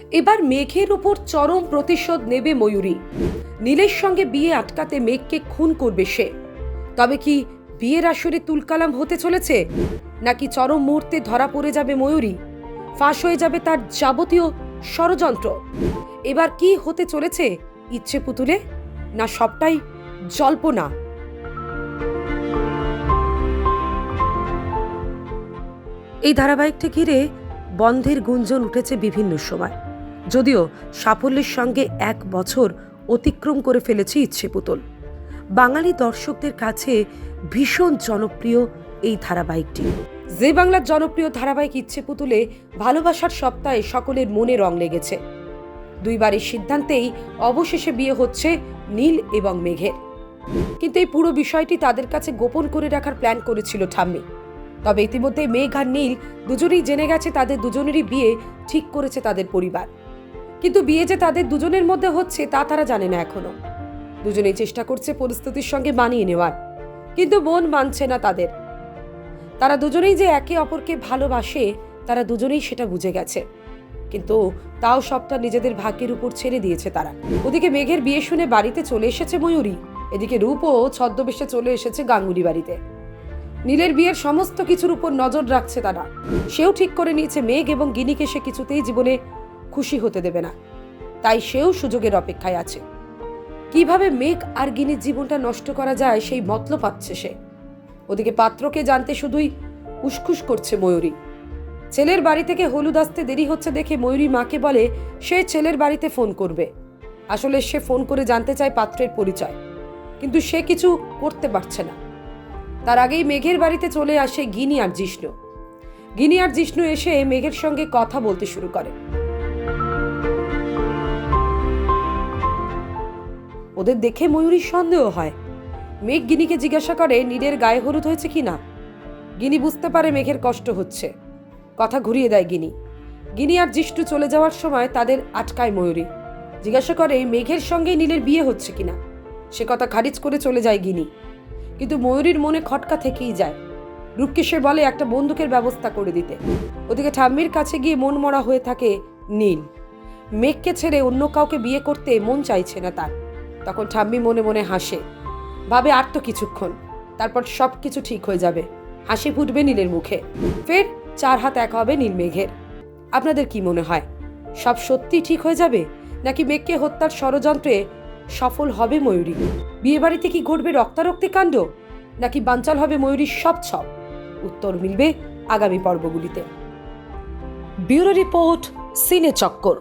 এবার মেঘের উপর চরম প্রতিশোধ নেবে ময়ূরী। নীলের সঙ্গে বিয়ে আটকাতে মেঘকে খুন করবে সে। তবে কি বিয়ের আসরে তুলকালাম হতে চলেছে? নাকি চরম মুহূর্তে ধরা পড়ে যাবে ময়ূরী? ফাঁস হয়ে যাবে তার যাবতীয় ষড়যন্ত্র। এবার কি হতে চলেছে ইচ্ছে পুতুলে? না সবটাই জল্পনা? এই ধারাবাহিকটি ঘিরে বন্ধের গুঞ্জন উঠেছে বিভিন্ন সময়। যদিও সাফল্যের সঙ্গে এক বছর অতিক্রম করে ফেলেছে ইচ্ছে পুতুল। বাঙালি দর্শকদের কাছে ভীষণ জনপ্রিয় এই ধারাবাহিকটি। যে বাংলার জনপ্রিয় ধারাবাহিক ইচ্ছে পুতুলে ভালোবাসার সপ্তাহে সকলের মনে রং লেগেছে। দুইবারের সিদ্ধান্তেই অবশেষে বিয়ে হচ্ছে নীল এবং মেঘের। কিন্তু এই পুরো বিষয়টি তাদের কাছে গোপন করে রাখার প্ল্যান করেছিল ঠাম্মি। তবে ইতিমধ্যে মেঘ আর নীল দুজনেই জেনে গেছে তাদের দুজনেরই বিয়ে ঠিক করেছে তাদের পরিবার। কিন্তু বিয়ে যে তাদের দুজনের মধ্যে হচ্ছে তা তারা জানে না এখনও। দুজনেই চেষ্টা করছে পরিস্থিতির সঙ্গে মানিয়ে নেওয়ার, কিন্তু মন মানছে না তাদের। তারা দুজনেই যে একে অপরকে ভালোবাসে, তারা দুজনেই সেটা বুঝে গেছে। কিন্তু তাও সবটা নিজেদের ভাগ্যের উপর ছেড়ে দিয়েছে তারা। ওদিকে মেঘের বিয়ে শুনে বাড়িতে চলে এসেছে ময়ূরী, এদিকে রূপও ছদ্মবেশে চলে এসেছে গাঙ্গুলি বাড়িতে নীলের বিয়ের সমস্ত কিছুর উপর নজর রাখছে তারা। সেও ঠিক করে নিয়েছে মেঘ এবং গিনিকে সে কিছুতেই জীবনে খুশি হতে দেবে না। তাই সেও সুযোগের অপেক্ষায় আছে। কীভাবে মেঘ আর গিনির জীবনটা নষ্ট করা যায় সেই মতলব পাচ্ছে সে। ওদিকে পাত্রকে জানতে শুধুই উসখুস করছে ময়ূরী। ছেলের বাড়ি থেকে হলুদ আসতে দেরি হচ্ছে দেখে ময়ূরী মাকে বলে, সে ছেলের বাড়িতে ফোন করবে। আসলে সে ফোন করে জানতে চায় পাত্রের পরিচয়। কিন্তু সে কিছু করতে পারছে না। তার আগেই মেঘের বাড়িতে চলে আসে গিনি আর জিষ্ণু। গিনি আর জিষ্ণু এসে মেঘের সঙ্গে কথা বলতে শুরু করে। ওদের দেখে ময়ূরীর সন্দেহ হয়। মেঘ গিনিকে জিজ্ঞাসা করে নীলের গায়ে হলুদ হয়েছে কি না? গিনি বুঝতে পারে মেঘের কষ্ট হচ্ছে। কথা ঘুরিয়ে দেয় গিনি। গিনি আর জিষ্ণু চলে যাওয়ার সময় তাদের আটকায় ময়ূরী। জিজ্ঞাসা করে, মেঘের সঙ্গে নীলের বিয়ে হচ্ছে কিনা সে কথা খারিজ করে চলে যায় গিনি। কিন্তু ময়ূরীর মনে খটকা থেকেই যায়। রূপকে সে বলে একটা বন্দুকের ব্যবস্থা করে দিতে। ওদিকে ঠাম্মির কাছে গিয়ে মন মরা হয়ে থাকে নীল। মেঘকে ছেড়ে অন্য কাউকে বিয়ে করতে মন চাইছে না তার। তখন ঠাম্মি মনে মনে হাসে। ভাবে আর তো কিছুক্ষণ। তারপর সব কিছু ঠিক হয়ে যাবে। হাসি ফুটবে নীলের মুখে। ফের চার হাত এক হবে নীল মেঘের। আপনাদের কি মনে হয়? সব সত্যি ঠিক হয়ে যাবে? নাকি মেঘকে হত্যার ষড়যন্ত্রে সফল হবে ময়ূরী। বিয়ে বাড়িতে কি ঘটবে রক্তারক্তি কাণ্ড? নাকি বাঞ্চাল হবে ময়ূরীর সব ছপ উত্তর মিলবে আগামী পর্বগুলিতে। ব্যুরো রিপোর্ট, সিনে চক্কর।